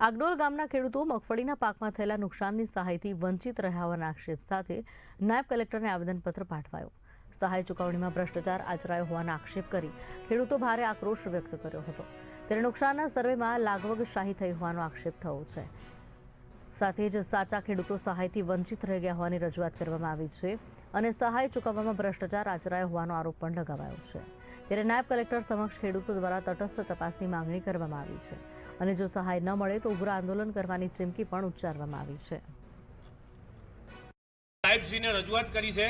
આગડોલ ગામના ખેડૂતો મગફળીના પાકમાં થયેલા નુકસાનની સહાયથી વંચિત રહ્યા હોવાના આક્ષેપ સાથે નાયબ કલેક્ટરને આવેદનપત્ર પાઠવાયો. સહાય ચૂકવણીમાં ભ્રષ્ટાચાર આચરાયો હોવાના આક્ષેપ કરી ખેડૂતો ભારે આક્રોશ વ્યક્ત કર્યો હતો. ત્યારે નુકસાનના સર્વેમાં લાગવગ શાહી થઈ હોવાનો આક્ષેપ થયો છે. સાથે જ સાચા ખેડૂતો સહાયથી વંચિત રહી ગયા હોવાની રજૂઆત કરવામાં આવી છે અને સહાય ચૂકવવામાં ભ્રષ્ટાચાર આચરાયો હોવાનો આરોપ પણ લગાવાયો છે. ત્યારે નાયબ કલેક્ટર સમક્ષ ખેડૂતો દ્વારા તટસ્થ તપાસની માંગણી કરવામાં આવી છે. અને જો સહાય ન મળે તો ઉગ્ર આંદોલન કરવાની ચીમકી પણ ઉચ્ચારવામાં આવી છે. સાહેબશ્રીને રજૂઆત કરી છે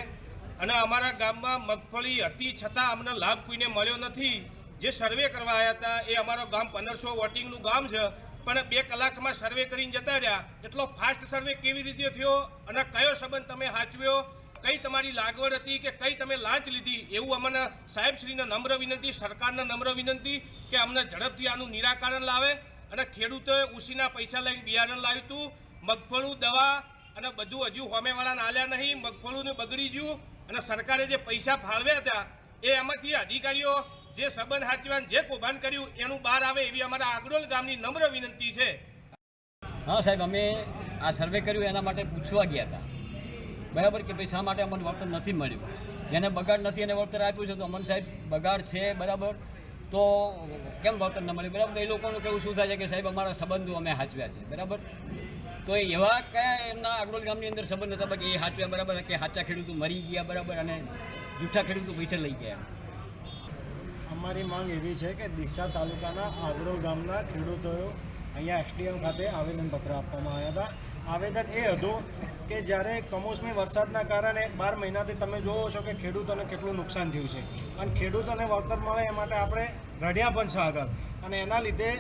અને અમારા ગામમાં મગફળી હતી છતાં અમને લાભ કોઈને મળ્યો નથી. જે સર્વે કરવા આવ્યા હતા એ અમારો ગામ પંદરસો વોટિંગનું ગામ છે, પણ બે કલાકમાં સર્વે કરીને જતા રહ્યા. એટલો ફાસ્ટ સર્વે કેવી રીતે થયો અને કયો સંબંધ તમે હાચવ્યો, કઈ તમારી લાગવડ હતી કે કઈ તમે લાંચ લીધી, એવું અમને સાહેબશ્રીને નમ્ર વિનંતી, સરકારને નમ્ર વિનંતી કે અમને ઝડપથી આનું નિરાકરણ લાવે. અને ખેડૂતોએ ઉસીના પૈસા લઈને બિયારણ લાવ્યું હતું. મગફળું દવા અને બધું હજુ હોમેવાળાને આલ્યા નહીં. મગફળુંને બગડી ગયું અને સરકારે જે પૈસા ફાળવ્યા હતા એ એમાંથી અધિકારીઓ જે સંબંધ સાચવાન જે કૌભાંડ કર્યું એનું બહાર આવે એવી અમારા આગરોલ ગામની નમ્ર વિનંતી છે. હા સાહેબ, અમે આ સર્વે કર્યું એના માટે પૂછવા ગયા હતા. બરાબર કે ભાઈ શા માટે અમને વળતર નથી મળ્યું? જેને બગાડ નથી એને વળતર આપ્યું છે તો અમન સાહેબ બગાડ છે બરાબર. તો કેમ વળતર ન મળે બરાબર એ લોકોનું કેવું, શું થાય છે કે સાહેબ, અમારા સંબંધો અમે હાચવ્યા છે, બરાબર? તો એવા કયા એમના આગરોલ ગામની અંદર સંબંધ હતા કે એ હાચવ્યા, બરાબર? કે હાચા ખેડૂતો મરી ગયા, બરાબર? અને જૂઠા ખેડૂતો પૈસા લઈ ગયા અમારી માંગ એવી છે કે દિશા તાલુકાના આગરોલ ગામના ખેડૂતોએ અહીંયા એસડીએમ ખાતે આવેદનપત્ર આપવામાં આવ્યા હતા. આવેદન એ હતું કે જ્યારે કમોસમી વરસાદના કારણે બાર મહિનાથી તમે જોવો છો કે ખેડૂતોને કેટલું નુકસાન થયું છે. અને ખેડૂતોને વળતર મળે એ માટે આપણે રડ્યા પણ છે આગળ. અને એના લીધે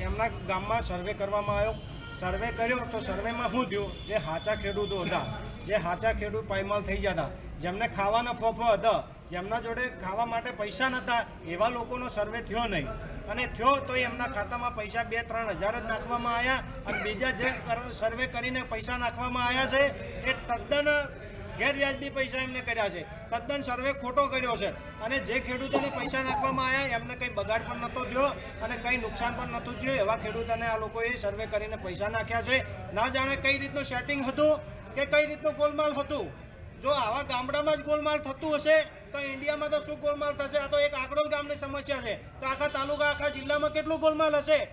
એમના ગામમાં સર્વે કરવામાં આવ્યો. સર્વે કર્યો તો સર્વેમાં શું થયું? જે સાચા ખેડૂતો હતા. જે સાચા ખેડૂત પાયમાલ થઈ જતા. જેમને ખાવાના ફોફો હતા, જેમના જોડે ખાવા માટે પૈસા નહોતા એવા લોકોનો સર્વે થયો નહીં. અને થયો તો એમના ખાતામાં પૈસા બે ત્રણ હજાર જ નાખવામાં આવ્યા અને બીજા જે સર્વે કરીને પૈસા નાખવામાં આવ્યા છે, એ તદ્દન ગેરવ્યાજબી પૈસા એમને કર્યા છે. તદ્દન સર્વે ખોટો કર્યો છે. અને જે ખેડૂતોને પૈસા નાખવામાં આવ્યા એમને કંઈ બગાડ પણ નહોતો થયો અને કંઈ નુકસાન પણ નહોતું થયું. એવા ખેડૂતોને આ લોકોએ સર્વે કરીને પૈસા નાખ્યા છે. ના જાણે કઈ રીતનું સેટિંગ હતું. કે કઈ રીતનું ગોલમાલ હતું? જો આવા ગામડામાં જ ગોલમાલ થતું હશે, તો ઇન્ડિયામાં તો શું ગોલમાલ થશે? આ તો એક આકડોલ ગામની સમસ્યા છે. તો આખા તાલુકા, આખા જિલ્લામાં કેટલું ગોલમાલ હશે?